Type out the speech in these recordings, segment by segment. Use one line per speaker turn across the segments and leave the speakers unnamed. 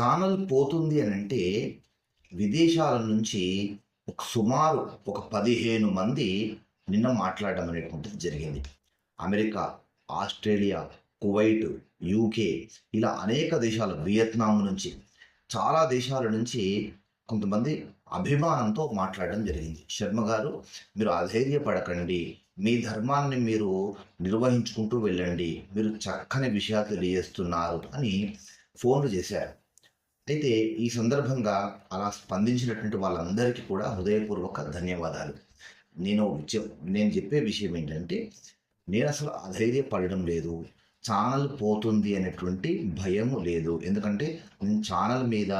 Channel పోతుంది అని అంటే విదేశాల నుంచి ఒక సుమారు ఒక పదిహేను మంది నిన్న మాట్లాడడం అనేటువంటిది జరిగింది. అమెరికా ఆస్ట్రేలియా కువైట్ యూకే ఇలా అనేక దేశాలు వియత్నాం నుంచి చాలా దేశాల నుంచి కొంతమంది అభిమానంతో మాట్లాడడం జరిగింది. శర్మ గారు మీరు అధైర్యపడకండి. మీ ధర్మాన్ని మీరు నిర్వహించుకుంటూ వెళ్ళండి. మీరు చక్కని విషయాలు తెలియజేస్తున్నారు అని ఫోన్లు చేశారు. అయితే ఈ సందర్భంగా అలా స్పందించినటువంటి వాళ్ళందరికీ కూడా హృదయపూర్వక ధన్యవాదాలు. నేను నేను చెప్పే విషయం ఏంటంటే నేను అసలు అధైర్యపడడం లేదు ఛానల్ పోతుంది అనేటువంటి భయము లేదు. ఎందుకంటే నేను ఛానల్ మీద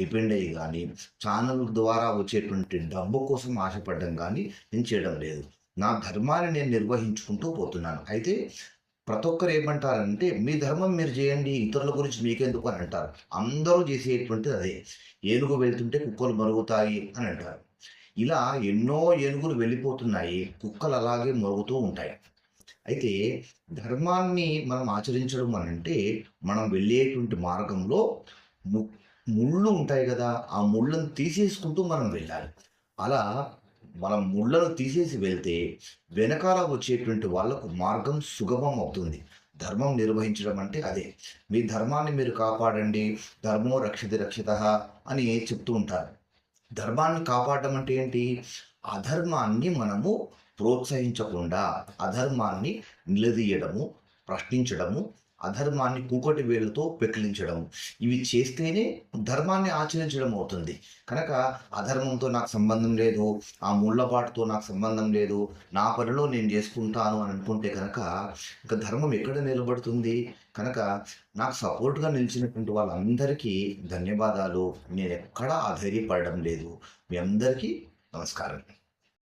డిపెండ్ అయ్యి కానీ ఛానల్ ద్వారా వచ్చేటువంటి డబ్బు కోసం ఆశపడడం కానీ నేను చేయడం లేదు. నా ధర్మాన్ని నేను నిర్వహించుకుంటూ పోతున్నాను. అయితే ప్రతి ఒక్కరు ఏమంటారంటే మీ ధర్మం మీరు చేయండి ఇతరుల గురించి మీకెందుకు అని అంటారు. అందరూ చేసేటువంటిది అదే. ఏనుగు వెళ్తుంటే కుక్కలు మరుగుతాయి అని అంటారు. ఇలా ఎన్నో ఏనుగులు వెళ్ళిపోతున్నాయి కుక్కలు అలాగే మరుగుతూ ఉంటాయి. అయితే ధర్మాన్ని మనం ఆచరించడం అని అంటే మనం వెళ్ళేటువంటి మార్గంలో ము ముళ్ళు ఉంటాయి కదా ఆ ముళ్ళను తీసేసుకుంటూ మనం వెళ్ళాలి. అలా మనం ముళ్ళను తీసేసి వెళ్తే వెనకాల వచ్చేటువంటి వాళ్ళకు మార్గం సుగమం అవుతుంది. ధర్మం నిర్వహించడం అంటే అదే. మీ ధర్మాన్ని మీరు కాపాడండి. ధర్మో రక్షిత రక్షిత అని చెప్తూ ఉంటారు. ధర్మాన్ని కాపాడడం అంటే ఏంటి? అధర్మాన్ని మనము ప్రోత్సహించకుండా అధర్మాన్ని నిలదీయడము ప్రశ్నించడము అధర్మాన్ని కూకటి వేలుతో పెకిలించడం ఇవి చేస్తేనే ధర్మాన్ని ఆచరించడం అవుతుంది. కనుక అధర్మంతో నాకు సంబంధం లేదు ఆ ముళ్ళపాటుతో నాకు సంబంధం లేదు నా పనిలో నేను చేసుకుంటాను అని అనుకుంటే కనుక ఇంకా ధర్మం ఎక్కడ నిలబడుతుంది? కనుక నాకు సపోర్ట్గా నిలిచినటువంటి వాళ్ళందరికీ ధన్యవాదాలు. నేను ఎక్కడా ఆధైర్యపడడం లేదు. మీ అందరికీ నమస్కారం.